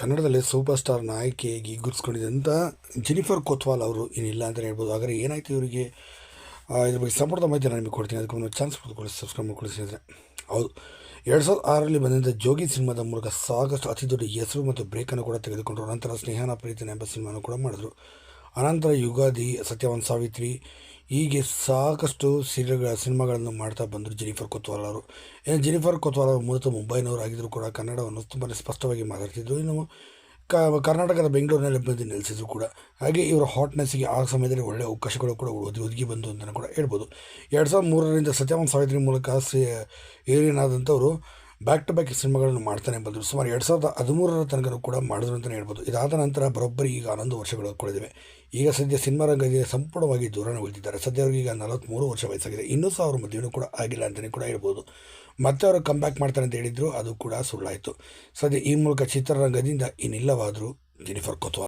ಕನ್ನಡದಲ್ಲಿ super star ನಾಯಕಿಯಾಗಿ ಗುರುಸ್ಕೊಂಡಿದ್ದಂಥ Jennifer ಕೊತ್ವಾಲ್ ಅವರು ಏನಿಲ್ಲ ಅಂತಲೇ ಹೇಳ್ಬೋದು. ಆದರೆ ಏನಾಯ್ತು ಇವರಿಗೆ? ಇದ್ರ ಬಗ್ಗೆ ಸಂಪೂರ್ಣ ಮಾಹಿತಿ ನಾನು ನಿಮಗೆ ಕೊಡ್ತೀನಿ. ಅದಕ್ಕೆ ಒಂದು ಚಾನ್ಸ್ ಕೊಡ್ಕೊಳ್ಳಿ ಸಬ್ಸ್ಕ್ರೈಬ್ ಮಾಡ್ಕೊಳ್ಳಿ ಸ್ನೇಹಿತರೆ. ಹೌದು. ಎರಡು ಸಾವಿರದ ಆರರಲ್ಲಿ ಬಂದಂಥ ಜೋಗಿ ಸಿನಿಮಾದ ಮೂಲಕ ಸಾಕಷ್ಟು ಅತಿ ದೊಡ್ಡ ಹೆಸರು ಮತ್ತು ಬ್ರೇಕನ್ನು ಕೂಡ ತೆಗೆದುಕೊಂಡರು. ನಂತರ ಸ್ನೇಹನ ಪ್ರೀತಿನ ಎಂಬ ಸಿನಿಮಾನು ಕೂಡ ಮಾಡಿದ್ರು. ಅನಂತರ ಯುಗಾದಿ ಸತ್ಯವಾನ್ ಸಾವಿತ್ರಿ ಹೀಗೆ ಸಾಕಷ್ಟು ಸೀರಿಯಲ್ಗಳ ಸಿನಿಮಾಗಳನ್ನು ಮಾಡ್ತಾ ಬಂದರು ಜೆನಿಫರ್ ಕೊತ್ವಾಲ್ ಅವರು. ಏನು ಜೆನಿಫರ್ ಕೊತ್ವಾಲ್ ಅವರು ಮೂಲತಃ ಮುಂಬೈನವರು ಆಗಿದ್ದರೂ ಕೂಡ ಕನ್ನಡವನ್ನು ತುಂಬಾ ಸ್ಪಷ್ಟವಾಗಿ ಮಾತಾಡ್ತಿದ್ರು. ಇನ್ನು ಕ ಕರ್ನಾಟಕದ ಬೆಂಗಳೂರಿನಲ್ಲಿ ಬಂದು ನೆಲೆಸಿದ್ರು ಕೂಡ. ಹಾಗೆ ಇವರ ಹಾಟ್ನೆಸ್ಸಿಗೆ ಆ ಸಮಯದಲ್ಲಿ ಒಳ್ಳೆಯ ಅವಕಾಶಗಳು ಕೂಡ ಒದಗಿ ಒದಗಿ ಬಂತು ಅಂತಲೂ ಕೂಡ ಹೇಳ್ಬೋದು. ಎರಡು ಸಾವಿರದ ಮೂರರಿಂದ ಸತ್ಯವಾನ್ ಸಾವಿತ್ರಿ ಮೂಲಕ ಸಿ ಏರಿಯನಾದಂಥವರು ಬ್ಯಾಕ್ ಟು ಬ್ಯಾಕ್ ಸಿನಿಮಾಗಳನ್ನು ಮಾಡ್ತಾನೆ ಬಂದರು. ಸುಮಾರು ಎರಡು ಸಾವಿರದ ಹದಿಮೂರರ ತನಕ ಕೂಡ ಮಾಡಿದ್ರು ಅಂತಲೇ ಹೇಳ್ಬೋದು. ಇದಾದ ನಂತರ ಬರೋಬ್ಬರಿ ಈಗ ಹನ್ನೊಂದು ವರ್ಷಗಳು ಕಳೆದಿವೆ ಈಗ ಸದ್ಯ ಸಿನಿಮಾ ರಂಗದಿಂದ ಸಂಪೂರ್ಣವಾಗಿ ದೂರನ ಉಳಿದಿದ್ದಾರೆ. ಸದ್ಯ ಅವ್ರಿಗೆ ಈಗ ನಲವತ್ತ್ಮೂರು ವರ್ಷ ವಯಸ್ಸಾಗಿದೆ. ಇನ್ನೂ ಸಹ ಅವ್ರ ಮದುವೆನೂ ಕೂಡ ಆಗಿಲ್ಲ ಅಂತಲೇ ಕೂಡ ಹೇಳ್ಬೋದು. ಮತ್ತೆ ಅವರು ಕಮ್ ಬ್ಯಾಕ್ ಮಾಡ್ತಾರೆ ಅಂತ ಹೇಳಿದ್ರು. ಅದು ಕೂಡ ಸುಳ್ಳಾಯಿತು. ಸದ್ಯ ಈ ಮೂಲಕ ಚಿತ್ರರಂಗದಿಂದ ಇನ್ನಿಲ್ಲವಾದರೂ ಜೆನಿಫರ್ ಕೊತ್ವಾಲ್